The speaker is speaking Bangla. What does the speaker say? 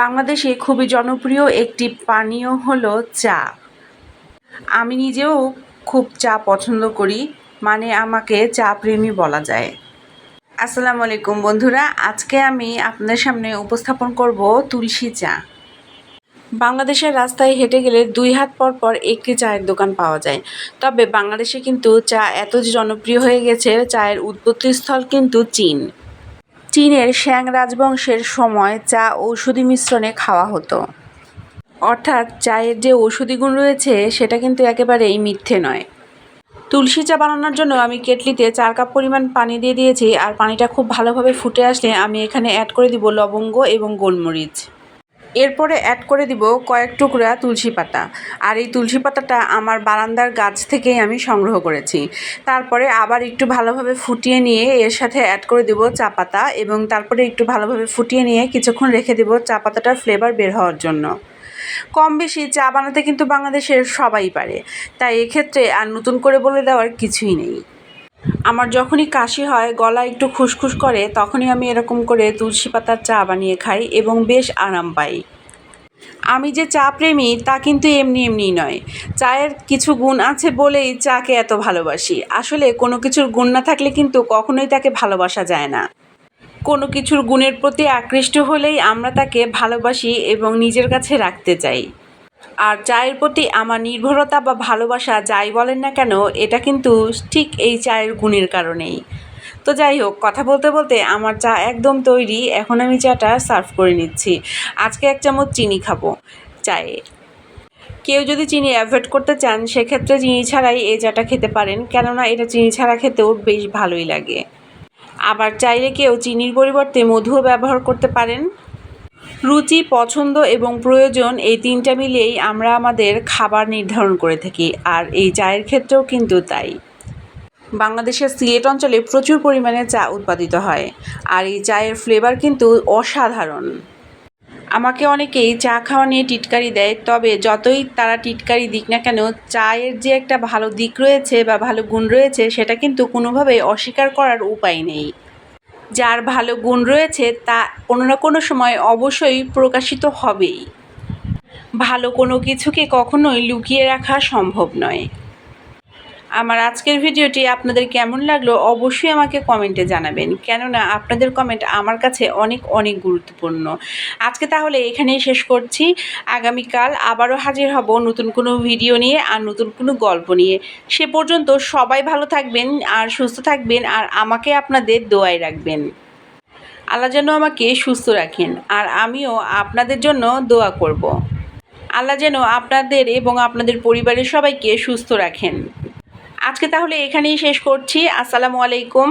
বাংলাদেশে খুবই জনপ্রিয় একটি পানীয় হলো চা। আমি নিজেও খুব চা পছন্দ করি মানে আমাকে চা প্রেমী বলা যায়। আসসালামু আলাইকুম বন্ধুরা, আজকে আমি আপনাদের সামনে উপস্থাপন করব তুলসী চা। বাংলাদেশের রাস্তায় হেঁটে গেলে দুই হাত পর পর একটি চায়ের দোকান পাওয়া যায়। তবে বাংলাদেশে কিন্তু চা এত জনপ্রিয় হয়ে গেছে, চায়ের উৎপত্তিস্থল কিন্তু চীন। চীনের শ্যাং রাজবংশের সময় চা ঔষধি মিশ্রণে খাওয়া হতো। অর্থাৎ চায়ের যে ঔষধি গুণ রয়েছে, সেটা কিন্তু একেবারেই মিথ্যে নয়। তুলসী চা বানানোর জন্য আমি কেটলিতে চার কাপ পরিমাণ পানি দিয়ে দিয়েছি, আর পানিটা খুব ভালোভাবে ফুটে আসলে আমি এখানে অ্যাড করে দিব লবঙ্গ এবং গোলমরিচ। এরপরে অ্যাড করে দিব কয়েক টুকরা তুলসী পাতা। আর এই তুলসী পাতাটা আমার বারান্দার গাছ থেকেই আমি সংগ্রহ করেছি। তারপরে আবার একটু ভালোভাবে ফুটিয়ে নিয়ে এর সাথে অ্যাড করে দেব চা পাতা এবং তারপরে একটু ভালোভাবে ফুটিয়ে নিয়ে কিছুক্ষণ রেখে দেব চা পাতাটার ফ্লেভার বের হওয়ার জন্য। কম বেশি চা বানাতে কিন্তু বাংলাদেশের সবাই পারে। তাই এক্ষেত্রে আর নতুন করে বলে দেওয়ার কিছুই নেই। আমার যখনই কাশি হয়, গলা একটু খুসখুস করে, তখনই আমি এরকম করে তুলসী পাতার চা বানিয়ে খাই এবং বেশ আরাম পাই। আমি যে চা প্রেমী, তা কিন্তু এমনি এমনি নয়। চায়ের কিছু গুণ আছে বলেই চাকে এত ভালোবাসি। আসলে কোনো কিছুর গুণ না থাকলে কিন্তু কখনোই তাকে ভালোবাসা যায় না। কোনো কিছুর গুণের প্রতি আকৃষ্ট হলেই আমরা তাকে ভালোবাসি এবং নিজের কাছে রাখতে চাই। আর চায়ের প্রতি আমার নির্ভরতা বা ভালোবাসা যাই বলেন না কেন, এটা কিন্তু ঠিক এই চায়ের গুণের কারণেই। তো যাই হোক, কথা বলতে বলতে আমার চা একদম তৈরি, এখন আমি চাটা সার্ভ করে নিচ্ছি। আজকে এক চামচ চিনি খাব চায়ে। কেউ যদি চিনি অ্যাভয়েড করতে চান, সেক্ষেত্রে চিনি ছাড়াই এই চাটা খেতে পারেন, কেননা এটা চিনি ছাড়া খেতেও বেশ ভালোই লাগে। আবার চাইলে কেউ চিনির পরিবর্তে মধুও ব্যবহার করতে পারেন। রুচি, পছন্দ এবং প্রয়োজন এই তিনটা মিলিয়েই আমরা আমাদের খাবার নির্ধারণ করে থাকি, আর এই চায়ের ক্ষেত্রেও কিন্তু তাই। বাংলাদেশের সিলেট অঞ্চলে প্রচুর পরিমাণে চা উৎপাদিত হয়, আর এই চায়ের ফ্লেভার কিন্তু অসাধারণ। আমাকে অনেকেই চা খাওয়া নিয়ে টিটকারি দেয়, তবে যতই তারা টিটকারি দিক না কেন, চায়ের যে একটা ভালো দিক রয়েছে বা ভালো গুণ রয়েছে, সেটা কিন্তু কোনোভাবেই অস্বীকার করার উপায় নেই। যার ভালো গুণ রয়েছে তা কোনো না কোনো সময় অবশ্যই প্রকাশিত হবেই। ভালো কোনো কিছুকে কখনোই লুকিয়ে রাখা সম্ভব নয়। আমার আজকের ভিডিওটি আপনাদের কেমন লাগল অবশ্যই আমাকে কমেন্টে জানাবেন। কেননা আপনাদের কমেন্ট আমার কাছে অনেক অনেক গুরুত্বপূর্ণ। আজকে তাহলে এখানেই শেষ করছি। আগামীকাল আবারও হাজির হব নতুন কোনো ভিডিও নিয়ে আর নতুন কোনো গল্প নিয়ে। সে পর্যন্ত সবাই ভালো থাকবেন আর সুস্থ থাকবেন আর আমাকে আপনাদের দোয়ায় রাখবেন। আল্লাহ যেন আমাকে সুস্থ রাখেন আর আমিও আপনাদের জন্য দোয়া করব। আল্লাহ যেন আপনাদের এবং আপনাদের পরিবারের সবাইকে সুস্থ রাখেন। আজকে তাহলে এখানেই শেষ করছি। আসসালামু আলাইকুম।